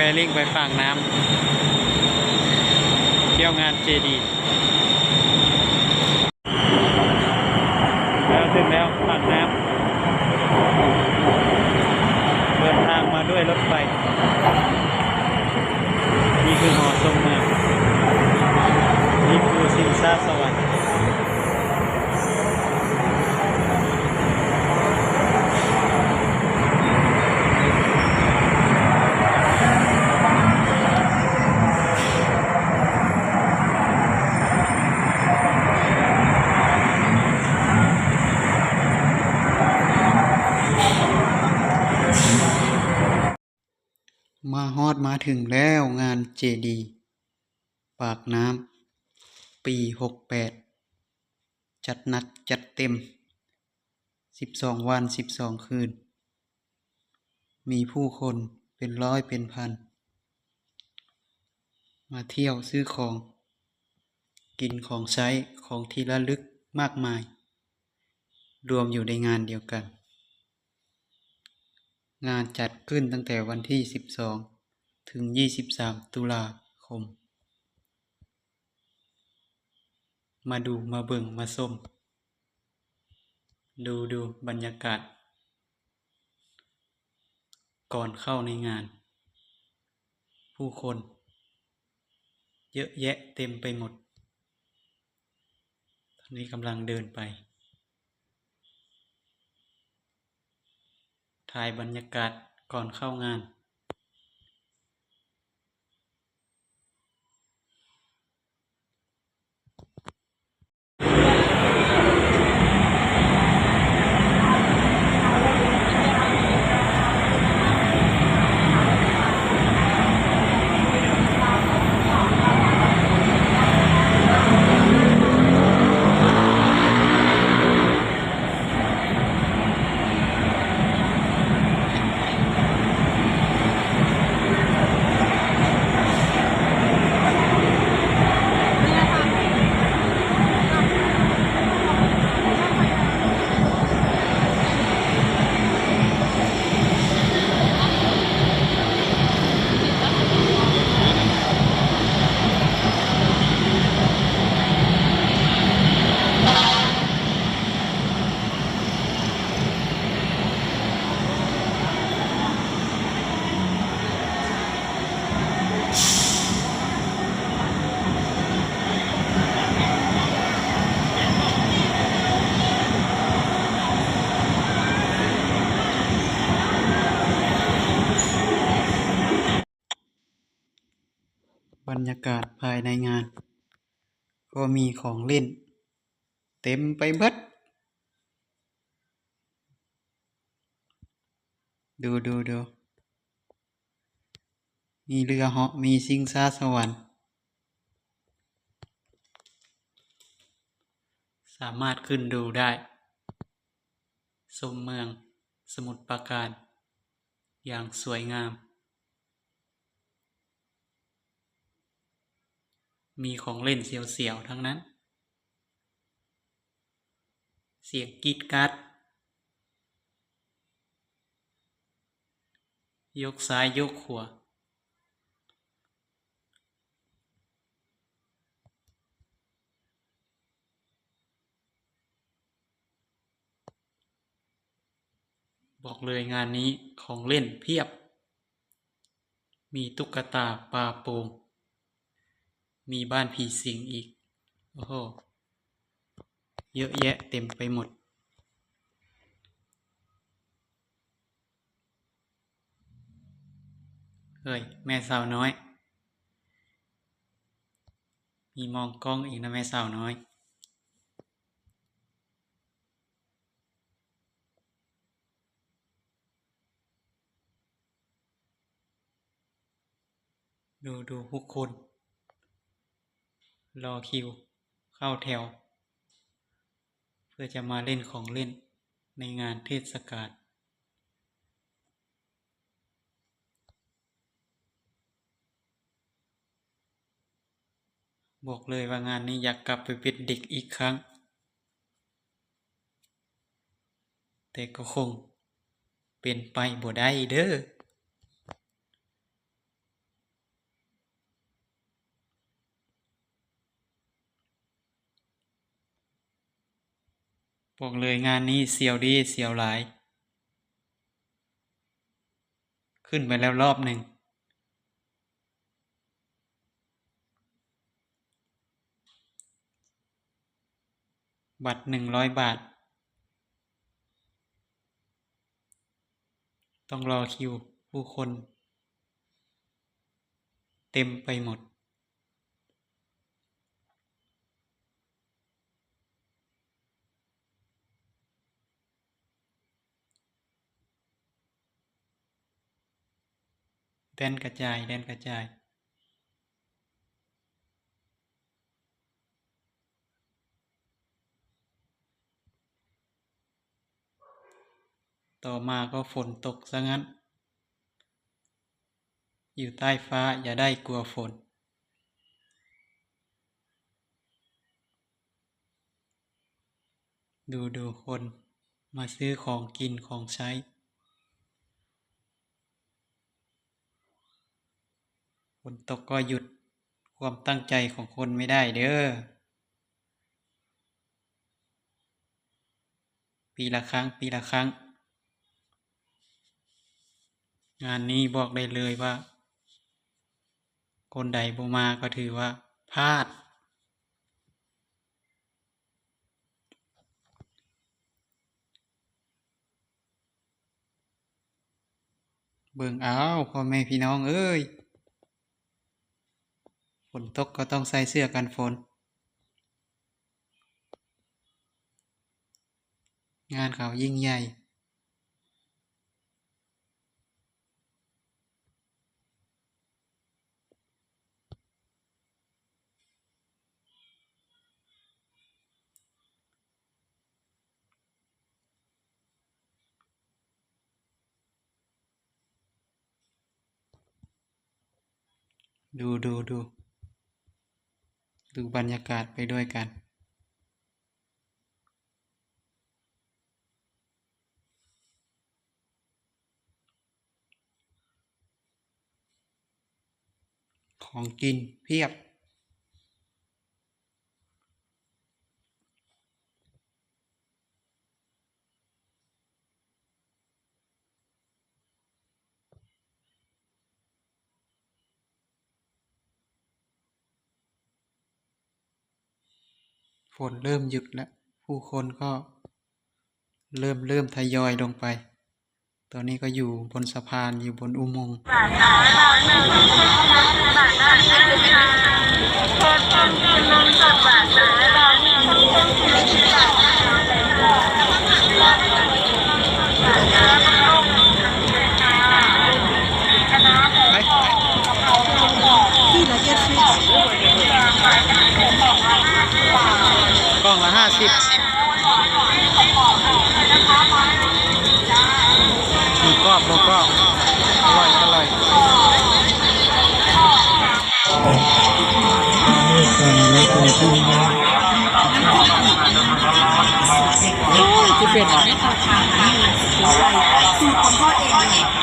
แบริ่งไปปากน้ำเที่ยวงานเจดีแล้วถึงแล้วปากน้ำเดินทางมาด้วยรถไฟ นี่คือหอชมเมืองนี่คือสิงซาสวรรค์ มาถึงแล้วงานเจดีปากน้ำปีหกแปดจัดหนักจัดเต็มสิบสองวันสิบสองคืน มีผู้คนเป็นร้อยเป็นพัน มาเที่ยวซื้อของ กินของใช้ของที่ระลึกมากมาย รวมอยู่ในงานเดียวกัน งานจัดขึ้นตั้งแต่วันที่12 ถึง 23 ตุลาคม มาดูมาเบิ่งมาส้ม ดูดูบรรยากาศ ก่อนเข้าในงาน ผู้คน เยอะแยะเต็มไปหมด ตอนนี้กำลังเดินไป ถ่ายบรรยากาศก่อนเข้างานายในงาน ก็มีของเล่น เต็มไปเบิดดูดูดูมีเรือเหาะมีซิงซาสวรรค์ สามารถขึ้นดูได้ชมเมืองสมุทรปราการ อย่างสวยงาม มีของเล่นเสียวๆทั้งนั้น เสียงกรีดกราดยกซ้ายยกขวาบอกเลยงานนี้ของเล่นเพียบ มีตุ๊กตาปลาโป่ง มีบ้านผีสิงอีก โอ้โห เยอะแยะเต็มไปหมด เฮ้ย แม่สาวน้อย มีมองกล้องอีกนะแม่สาวน้อยดูดูผู้คน รอคิว เข้าแถว เพื่อจะมาเล่นของเล่นในงานเทศกาลบอกเลยว่างานนี้อยากกลับไปเป็นเด็กอีกครั้ง แต่ก็คงเป็นไปบ่ได้เด้อ บอกเลยงานนี้เสียวดีเสียวหลาย ขึ้นไปแล้วรอบหนึ่ง บัตรหนึ่งร้อยบาท ต้องรอคิวผู้คน เต็มไปหมด แดนกระจาย แดนกระจาย ต่อมาก็ฝนตกซะงั้น อยู่ใต้ฟ้าอย่าได้กลัวฝน ดูดูคนมาซื้อของกินของใช้ นตกก็หยุดความตั้งใจของคนไม่ได้เด้อ ปีละครั้ง ปีละครั้ง งานนี้บอกได้เลยว่า คนใดบ่มาก็ถือว่าพลาด เบิ่งเอาพ่อแม่พี่น้องเอ้ย นตกก็ต้องใส่เสื้อกันฝน งานเขายิ่งใหญ่ดูดูดู ดูบรรยากาศไปด้วยกัน ของกินเพียบ ฝนเริ่มหยุดแล้ว ผู้คนก็เริ่มเริ่มทยอยลงไป ตอนนี้ก็อยู่บนสะพานอยู่บนอุโมงค์ ล่องละห้าสิบหมูกรอบหมูกรอบอร่อยอร่อยโอ้ยจะเป็นอะคือคนทอดเอง